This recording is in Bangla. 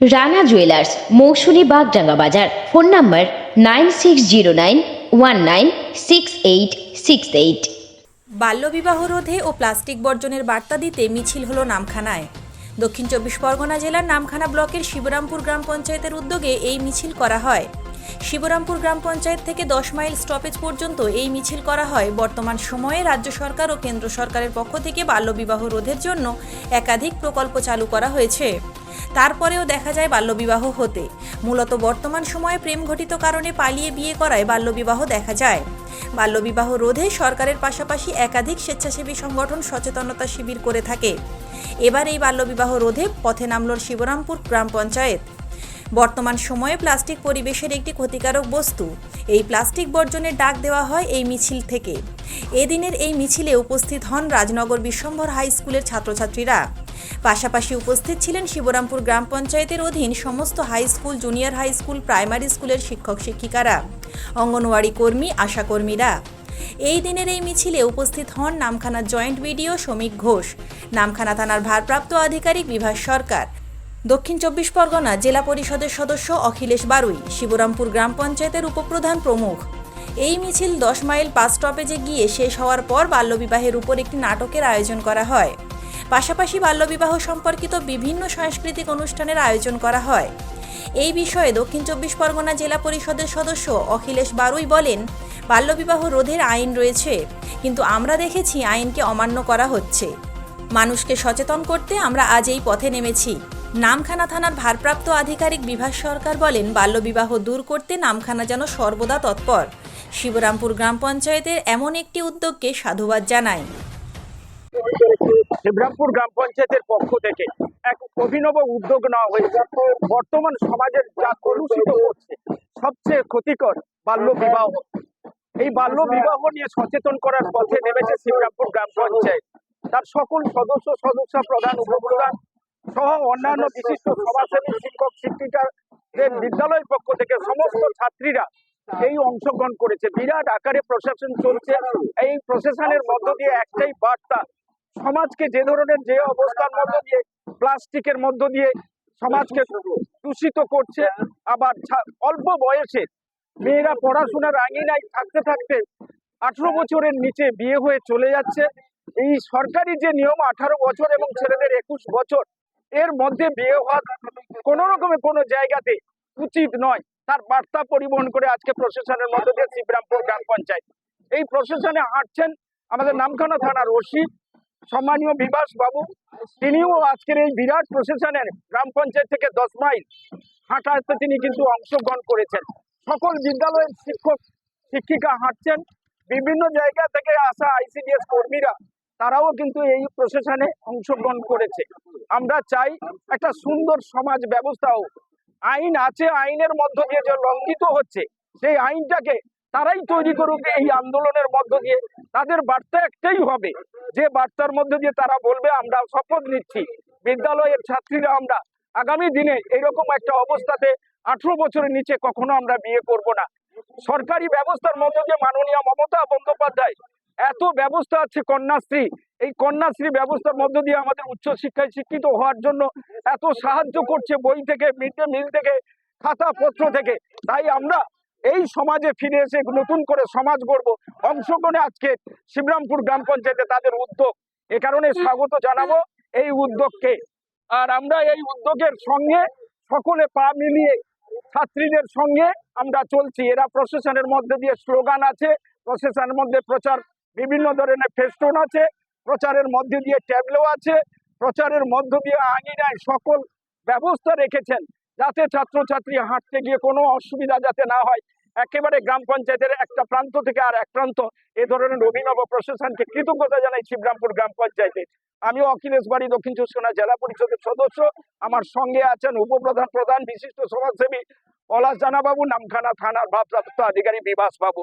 রানা জুয়েলার্স মৌসুমি বাগডাঙ্গা বাজার। Phone number nine six zero nine one nine six eight six eight. বাল্যবিবাহ রোধে ও প্লাস্টিক বর্জনের বার্তা দিতে মিছিল হলো নামখানায়। দক্ষিণ চব্বিশ পরগনা জেলার নামখানা ব্লকের শিবরামপুর গ্রাম পঞ্চায়েতের উদ্যোগে এই মিছিল করা হয়। শিবরামপুর গ্রাম পঞ্চায়েত থেকে দশ মাইল স্টপেজ পর্যন্ত এই মিছিল করা হয়। বর্তমান সময়ে রাজ্য সরকার ও কেন্দ্র সরকারের পক্ষ থেকে বাল্যবিবাহ রোধের জন্য একাধিক প্রকল্প চালু করা হয়েছে। তারপরেও দেখা যায় বাল্যবিবাহ হতে। মূলত বর্তমান সময়ে প্রেম ঘটিত কারণে পালিয়ে বিয়ে করায় বাল্যবিবাহ দেখা যায়। বাল্যবিবাহ রোধে সরকারের পাশাপাশি একাধিক স্বেচ্ছাসেবী সংগঠন সচেতনতা শিবির করে থাকে। এবার এই বাল্যবিবাহ রোধে পথে নামল শিবরামপুর গ্রাম পঞ্চায়েত। বর্তমান সময়ে প্লাস্টিক পরিবেশের একটি ক্ষতিকারক বস্তু। এই প্লাস্টিক বর্জনের ডাক দেওয়া হয় এই মিছিল থেকে। এদিনের এই মিছিলে উপস্থিত হন রাজনগর বিশ্বম্ভর হাই স্কুলের ছাত্রছাত্রীরা। পাশাপাশি উপস্থিত ছিলেন শিবরামপুর গ্রাম পঞ্চায়েতের অধীন সমস্ত high school, junior high school, primary স্কুলের শিক্ষক, শিক্ষিকারা, অঙ্গনওয়াড়ি কর্মী আশাকর্মীরা এই দিনের এই মিছিলে উপস্থিত হন নামখানা জয়েন্ট বিডিও শ্রমিক ঘোষ, নামখানা থানার ভারপ্রাপ্ত আধিকারিক বিভাস সরকার দক্ষিণ চব্বিশ পরগনা জেলা পরিষদের সদস্য অখিলেশ বারুই, শিবরামপুর গ্রাম পঞ্চায়েতের উপপ্রধান প্রমুখ। এই মিছিল দশ মাইল বাস স্টপেজে গিয়ে শেষ হওয়ার পর বাল্যবিবাহের উপর একটি নাটকের আয়োজন করা হয়। পাশাপাশি বাল্যবিবাহ সম্পর্কিত বিভিন্ন সাংস্কৃতিক অনুষ্ঠানের আয়োজন করা হয়। এই বিষয়ে দক্ষিণ চব্বিশ পরগনা জেলা পরিষদের সদস্য অখিলেশ বারুই বলেন, বাল্যবিবাহ রোধের আইন রয়েছে, কিন্তু আমরা দেখেছি আইনকে অমান্য করা হচ্ছে। মানুষকে সচেতন করতে আমরা আজ এই পথে নেমেছি। নামখানা থানার ভারপ্রাপ্ত আধিকারিক বিভাস সরকার বলেন, বাল্যবিবাহ দূর করতে নামখানা যেন সর্বদা তৎপর। শিবরামপুর গ্রাম পঞ্চায়েতের এমন একটি উদ্যোগকে সাধুবাদ জানায়। শিবরামপুর গ্রাম পঞ্চায়েতের পক্ষ থেকে এক অভিনব উদ্যোগ নেওয়া হয়েছে। বর্তমান সমাজের যা কলুষিত হচ্ছে, সবচেয়ে ক্ষতিকর বাল্য বিবাহ এই বাল্য বিবাহ নিয়ে সচেতন করার পথে নেমেছে শিবরামপুর গ্রাম পঞ্চায়েত। তার সকল সদস্য সদস্য, প্রধান, উপপ্রধান সহ অন্যান্য বিশিষ্ট সমাজসেবী শিক্ষক শিক্ষিকাদের বিদ্যালয়ের পক্ষ থেকে সমস্ত ছাত্রীরা এই অংশগ্রহণ করেছে। বিরাট আকারে প্রশাসন চলছে। এই প্রশাসনের মধ্য দিয়ে একটাই বার্তা, সমাজকে যে ধরনের যে অবস্থার মধ্য দিয়ে, প্লাস্টিকের মধ্য দিয়ে সমাজকে দূষিত করছে, আবার অল্প বয়সে মেয়েরা পড়াশোনার আঙিনায় থাকতে থাকতে আঠারো বছরের নিচে বিয়ে হয়ে চলে যাচ্ছে। এই সরকারি যে নিয়ম, আঠারো বছর এবং ছেলেদের একুশ বছর এর মধ্যে বিয়ে হওয়া কোনো রকমের কোনো জায়গাতে উচিত নয়। তার বার্তা পরিবহন করে আজকে প্রশাসনের মধ্য দিয়ে শিবরামপুর গ্রাম পঞ্চায়েত। এই প্রশাসনে হাঁটছেন আমাদের নামখানা থানার ওসি, সম্মানীয় বিভাস বাবু। তিনিও আজকের এই বিরাট প্রশাসনের গ্রাম পঞ্চায়েত থেকে দশ মাইল হাঁটাতে তিনি কিন্তু অংশগ্রহণ করেছেন। সকল বিদ্যালয়ের শিক্ষক, শিক্ষিকা হাঁটছেন। বিভিন্ন জায়গা থেকে আসা আইসিডিএস কর্মীরা, তারাও কিন্তু এই প্রশাসনে অংশগ্রহণ করেছে। আমরা চাই একটা সুন্দর সমাজ ব্যবস্থা হোক আইন আছে, আইনের মধ্য দিয়ে যে লঙ্ঘিত হচ্ছে, সেই আইনটাকে তারাই তৈরি করুক এই আন্দোলনের মধ্য দিয়ে। তাদের বার্তা একটাই হবে, যে বার্তার মধ্যে দিয়ে তারা বলবে, আমরা শপথ নিচ্ছি। বিদ্যালয়ের ছাত্রীরা আমরা আগামী দিনে এরকম একটা অবস্থাতে আঠারো বছরের নিচে কখনো আমরা বিয়ে করব না। সরকারি ব্যবস্থার মধ্য দিয়ে মাননীয় মমতা বন্দ্যোপাধ্যায় এত ব্যবস্থা আছে কন্যাশ্রী। এই কন্যাশ্রী ব্যবস্থার মধ্য দিয়ে আমাদের উচ্চশিক্ষায় শিক্ষিত হওয়ার জন্য এত সাহায্য করছে বই থেকে মিড ডে মিল থেকে, খাতাপত্র থেকে। তাই আমরা এই সমাজে ফিরে এসে নতুন করে সমাজ গড়ব। অংশগ্রহণে আজকে শিবরামপুর গ্রাম পঞ্চায়েতে তাদের উদ্যোগ। এ কারণে স্বাগত জানাব এই উদ্যোগকে। আর আমরা এই উদ্যোগের সঙ্গে সকলে পা মিলিয়ে, ছাত্রীদের সঙ্গে আমরা চলছি। এরা প্রশাসনের মধ্যে দিয়ে স্লোগান আছে, প্রশাসনের মধ্যে প্রচার বিভিন্ন ধরনের ফেস্টুন আছে, প্রচারের মধ্যে দিয়ে ট্যাবলো আছে, প্রচারের মধ্য দিয়ে আঙিনায় সকল ব্যবস্থা রেখেছেন যাতে ছাত্রছাত্রী হাঁটতে গিয়ে কোনো অসুবিধা যাতে না হয়। একেবারে গ্রাম পঞ্চায়েতের একটা প্রান্ত থেকে আর এক প্রান্ত এ ধরনের অভিনব প্রশাসনকে কৃতজ্ঞতা জানাই শিবরামপুর গ্রাম পঞ্চায়েতে। আমি অখিলেশ বাড়ি, দক্ষিণ চব্বিশ জেলা পরিষদের সদস্য। আমার সঙ্গে আছেন উপপ্রধান প্রধান, বিশিষ্ট সমাজসেবী পলাশ জানাবাবু, নামখানা থানার ভারপ্রাপ্ত আধিকারী বিভাস বাবু